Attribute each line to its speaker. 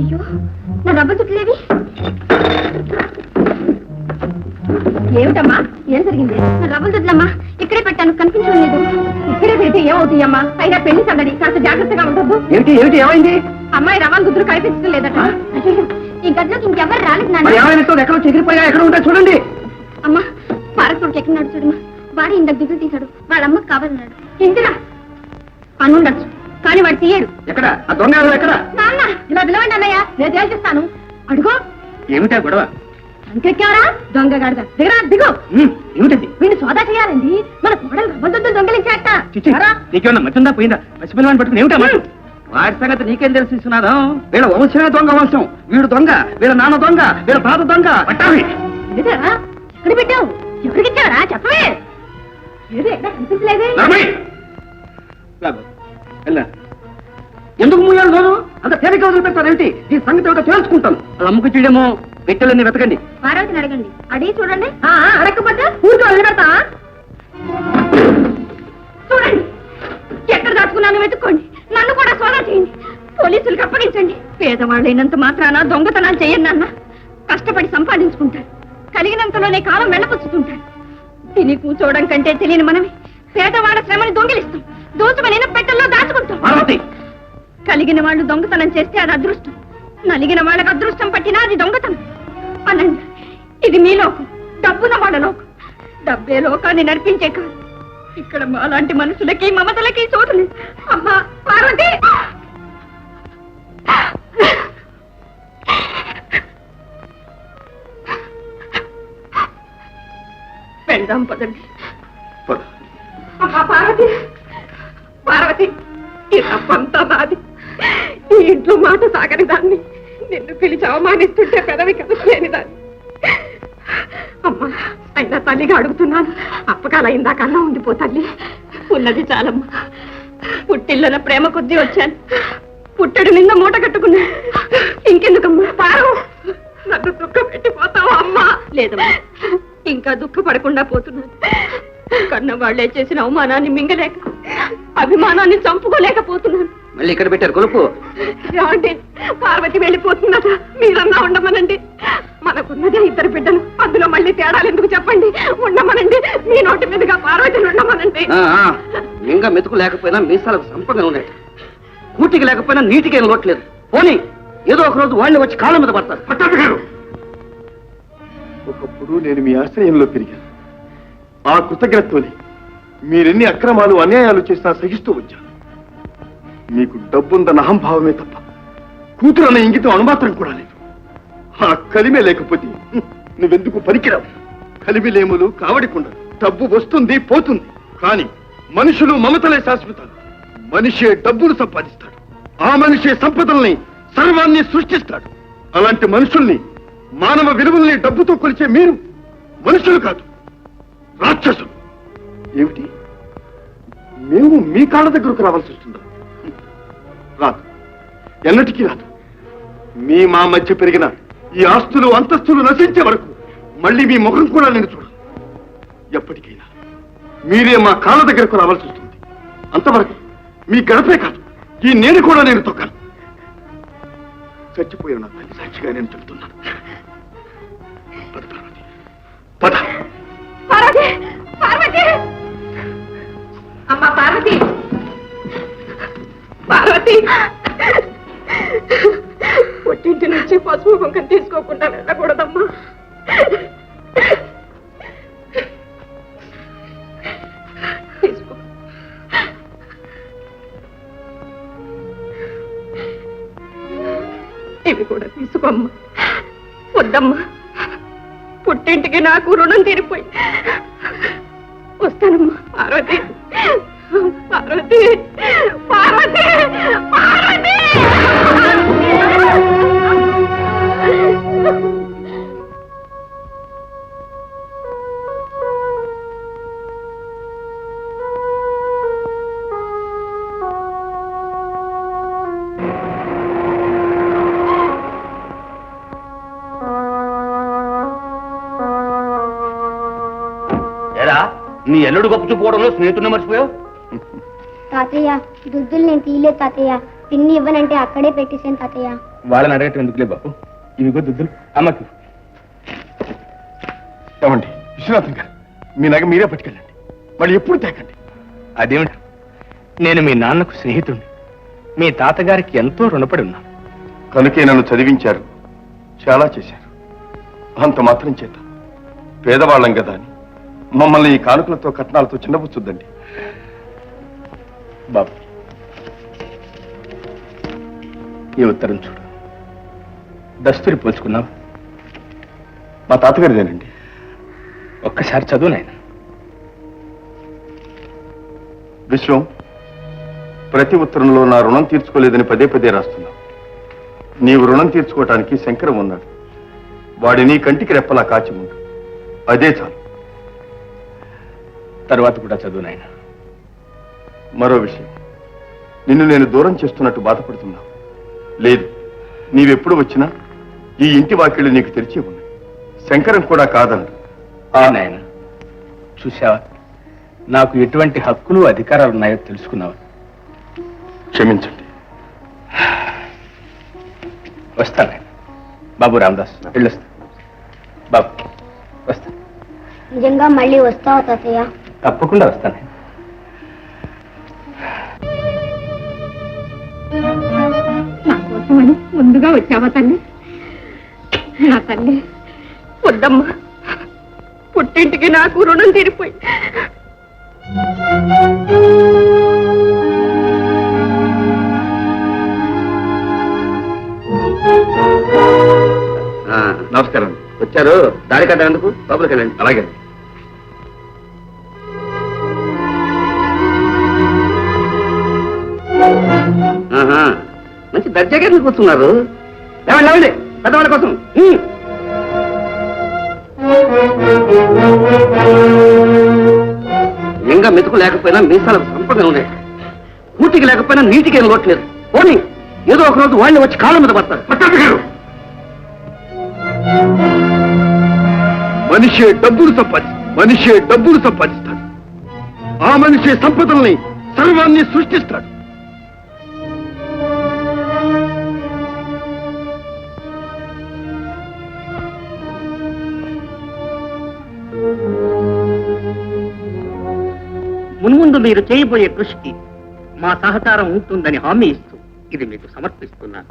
Speaker 1: అయ్యో నా రబ్బర్ చుట్టలేవి. ఏమిటమ్మా? ఏం జరిగింది? నా రబ్బర్ చుట్లమ్మా ఇక్కడే పెట్టాను కనిపించలేదు ఇక్కడే పెడితే ఏమవుతాయమ్మా అయినా పెళ్ళి సందడి కాస్త జాగ్రత్తగా ఉండదు
Speaker 2: ఏమిటి ఏమిటి ఏమైంది?
Speaker 1: అమ్మాయి రవాల్ గుద్దురు కనిపించడం లేదట. అయ్యో ఈ గదిలోకి ఇంకెవరు రాలేదు
Speaker 2: మరి
Speaker 1: నాన్న
Speaker 2: ఏమైనా ఎక్కడో చెగిరిపోయా ఎక్కడ ఉంటా చూడండి.
Speaker 1: అమ్మా పారకుడికి ఎక్కినాడు చూడమ్మా. వాడు ఇందాక దిగులు తీశాడు. వాళ్ళ అమ్మకి కావాలన్నాడు. ఇందిరా అనుండొచ్చు కానీ వాడు తీయడు.
Speaker 2: ఎక్కడ? ఆ దొంగ ఎవరు ఎక్కడ?
Speaker 1: నాన్న ఇలా పిలవండి అన్నయ్య నేను తేల్చిస్తాను అడుగో.
Speaker 2: ఏమిటా గొడవ?
Speaker 1: దొంగ గాడిద. దిగరా దిగు.
Speaker 2: ఏమిటది?
Speaker 1: వీడిని సోదా చేయాలండి. మన కోడలు రవ్వదొద్దు దొంగలించాట
Speaker 2: నీకేమన్నా మతుందా పోయిందా పసిపిల్లవాడిని పట్టుకుని ఏమిటా మాట వాడి సంగతి నీకేం తెలిసి వీళ్ళ వంశమే దొంగ వంశం. వీడు దొంగ వీళ్ళ నాన్న దొంగ వీళ్ళ తాత దొంగ. పట్టావి
Speaker 1: ఎక్కడ పెట్టావు? ఎవరికి ఇచ్చావరా? చెప్పవే. ఏది ఎక్కడ కనిపించలేదే.
Speaker 2: ఎందుకు మూయాలి రోజు అంత తేలిక వదిలిపెట్టారేంటి ఈ సంగతి ఏమిటో తేల్చుకుంటాను. అది అమ్ముకు చేయడమో పెట్టెలన్నీ వెతకండి.
Speaker 1: పార్వతిని అడగండి. అడిగి చూడండి. అడగకపోతే ఊరికి వదిలిపెడతా. చూడండి. ఎక్కడ దాచుకున్నాను వెతుక్కోండి. నన్ను కూడా సోదా చేయండి. పోలీసులకు అప్పగించండి. పేదవాళ్ళైనంత మాత్రాన దొంగతనాలు చేయను నాన్న. కష్టపడి సంపాదించుకుంటారు. కలిగినంతలోనే కాలం వెళ్ళపుచ్చుతుంటారు తిని కూర్చోవడం కంటే తెలియని మనమే. పేదవాళ్ళ శ్రమని దొంగిలిస్తాం. దోచుమని పెట్టెల్లో దాచుకుంటాం.
Speaker 2: పార్వతి!
Speaker 1: నలిగిన వాళ్ళు దొంగతనం చేస్తే అది అదృష్టం. నలిగిన వాళ్ళకి అదృష్టం పట్టినా అది దొంగతనం. అనండి ఇది మీ లోకం. డబ్బున వాళ్ళ లోకం. డబ్బే లోకాన్ని నడిపించే కాదు. ఇక్కడ అలాంటి మనుషులకి మమతలకి చోటు అమ్మా పార్వతి! వెళ్దాం పదండి. ఈ ఇంట్లో మాట సాగని దాన్ని. నిన్ను పిలిచి అవమానిస్తుంటే పెదవి కదలేని దాన్ని. అమ్మా అయినా తల్లిగా అడుగుతున్నాను. అప్పకాల ఇందాకన్నా ఉండిపో తల్లి. ఉన్నది చాలమ్మా. పుట్టిల్లున ప్రేమ కొద్దీ వచ్చాను. పుట్టడు నింద మూట కట్టుకున్నా. ఇంకెందుకమ్మా? పారు నన్ను దుఃఖ పెట్టిపోతావా అమ్మా? లేదమ్మా. ఇంకా దుఃఖపడకుండా పోతున్నాను. కన్న వాళ్ళే చేసిన అవమానాన్ని మింగలేక అభిమానాన్ని చంపుకోలేకపోతున్నాను.
Speaker 2: మళ్ళీ ఇక్కడ పెట్టారు కొలుపు.
Speaker 1: ఏమండి పార్వతి వెళ్ళిపోతుందట. మీరన్నా ఉండమనండి. మనకున్నదే ఇద్దరు బిడ్డలు. అందులో మళ్ళీ తేడాలు ఎందుకు చెప్పండి? ఉండమనండి. మీ నోటి మీదుగా పార్వతిని ఉండమనండి.
Speaker 2: ఇంకా మెతుకు లేకపోయినా మీసాలకు సంపంగా ఉన్నాయి కూటికి లేకపోయినా నీటికి ఏం లోట్లేదు పోనీ ఏదో ఒక రోజు వాళ్ళని వచ్చి కాళ్ళ మీద పడతారు. పట్టాభి గారు.
Speaker 3: ఒకప్పుడు నేను మీ ఆశ్రయంలో పెరిగాను. ఆ కృతజ్ఞతతోనే మీరెన్ని అక్రమాలు అన్యాయాలు చేసినా సహిస్తూ వచ్చాను. మీకు డబ్బుందన్న అహంభావమే తప్ప కూతురు అన్న ఇంగితం అనుమాత్రం కూడా లేదు. ఆ కలిమే లేకపోతే నువ్వెందుకు పనికిరావు? కలిమిలేములు కావడకుండా డబ్బు వస్తుంది పోతుంది. కానీ మనుషులు మమతలే శాశ్వతాలు. మనిషే డబ్బును సంపాదిస్తాడు. ఆ మనిషే సంపదల్ని సర్వాన్ని సృష్టిస్తాడు. అలాంటి మనుషుల్ని మానవ విలువల్ని డబ్బుతో కొలిచే మీరు మనుషులు కాదు రాక్షసులు. ఏమిటి? మేము మీ కాళ్ళ దగ్గరకు రావాల్సి వస్తుందా? రాదు. ఎన్నటికీ రాదు. మీ మా మధ్య పెరిగిన ఈ ఆస్తులు అంతస్తులు నశించే వరకు మళ్ళీ మీ ముఖం కూడా నేను చూడను. ఎప్పటికైనా మీరే మా కాళ్ళ దగ్గరకు రావాల్సి వస్తుంది. అంతవరకు మీ గడపే కాదు ఈ నేను కూడా నేను తొక్కను. చచ్చిపోయిన నా తల్లి సాక్షిగా నేను చెబుతున్నాను. పద పార్వతి. పద.
Speaker 1: పార్వతి! పార్వతి! అమ్మా పార్వతి! పార్వతి. పుట్టింటి నుంచి పసుపు కుంకం తీసుకోకుండా వెళ్ళకూడదమ్మా. ఇవి కూడా తీసుకోమ్మా. వద్దమ్మా. పుట్టింటికి నాకు రుణం తీరిపోయి. వస్తానమ్మా పార్వతి. పార్వతి.
Speaker 2: నీ ఎల్లుడు గొప్ప చూపుకోవడంలో స్నేహితుడిని మర్చిపోయావు?
Speaker 4: తాతయ్య దుద్దులు నేను తీయలేదు తాతయ్య. పిన్ని ఇవ్వనంటే అక్కడే పెట్టేశాను తాతయ్య.
Speaker 2: వాళ్ళని అడగటం ఎందుకులే బాబు? ఇవిగో దుద్దులు అమ్మకి.
Speaker 3: ఏమండి విశ్వనాథం గారు మీ నగ మీరే పట్టుకెళ్ళండి. మళ్ళీ ఎప్పుడు తేకండి.
Speaker 2: అదేమిటి? నేను మీ నాన్నకు స్నేహితుడిని మీ తాతగారికి ఎంతో రుణపడి ఉన్నాను
Speaker 3: కనుకే నన్ను చదివించారు. చాలా చేశారు. అంత మాత్రం చేత. పేదవాళ్ళం కదా అని. మమ్మల్ని ఈ కానుకలతో కట్నాలతో చిన్నపుచ్చుద్దండి.
Speaker 2: బాబు ఈ ఉత్తరం చూడు. దస్తూరి పోల్చుకున్నావు
Speaker 3: మా తాతగారిదేనండి.
Speaker 2: ఒక్కసారి చదువు నాయన.
Speaker 3: విశ్వం ప్రతి ఉత్తరంలో నా రుణం తీర్చుకోలేదని పదే పదే రాస్తున్నావు. నీవు రుణం తీర్చుకోవటానికి శంకరం ఉన్నాడు. వాడి నీ కంటికి రెప్పలా కాచి ఉండు. అదే చాలు.
Speaker 2: తర్వాత కూడా చదువు నాయన.
Speaker 3: మరో విషయం. నిన్ను నేను దూరం చేస్తున్నట్టు బాధపడుతున్నావు. లేదు నీవెప్పుడు వచ్చినా ఈ ఇంటి వాకిళ్ళు నీకు తెరిచి ఉన్నాయి. శంకరం కూడా కాదన్నాడు
Speaker 2: ఆ నాయన చూసావా నాకు ఎటువంటి హక్కులు అధికారాలు ఉన్నాయో తెలుసుకున్నావా?
Speaker 3: క్షమించండి.
Speaker 2: వస్తా నాయన. బాబు రామదాస్ వెళ్ళొస్తా. బాబు వస్తా.
Speaker 4: నిజంగా మళ్ళీ వస్తావా తాతయ్య?
Speaker 2: తప్పకుండా వస్తాను.
Speaker 1: కోసమని ముందుగా వచ్చావా తల్లి? నా తల్లి వద్దమ్మా. పుట్టింటికి నాకు రుణం తీరిపోయి.
Speaker 2: నమస్కారం. వచ్చారు. దారి కట్టేందుకు లోపలికి వెళ్ళండి. అలాగే. దర్జాగా ఎందుకు కూర్చున్నారు? లేవండి లేవండి పెద్దవాళ్ళ కోసం. ఉమ్. ఇంకా మెతుకు లేకపోయినా మీసాలకు సంపగా ఉన్నాయి. పూర్తికి లేకపోయినా నీటికి ఏం లోట్లేదు పోనీ ఏదో ఒక రోజు వాళ్ళని వచ్చి కాళ్ళ మీద పడతారు.
Speaker 3: పట్టాభి గారు! మనిషే డబ్బులు సంపాది మనిషే డబ్బులు సంపాదిస్తాడు. ఆ మనిషే సంపదల్ని సర్వాన్ని సృష్టిస్తాడు.
Speaker 5: మున్ముందు మీరు చేయబోయే కృషికి మా సహకారం ఉంటుందని హామీ ఇస్తూ ఇది మీకు సమర్పిస్తున్నాను.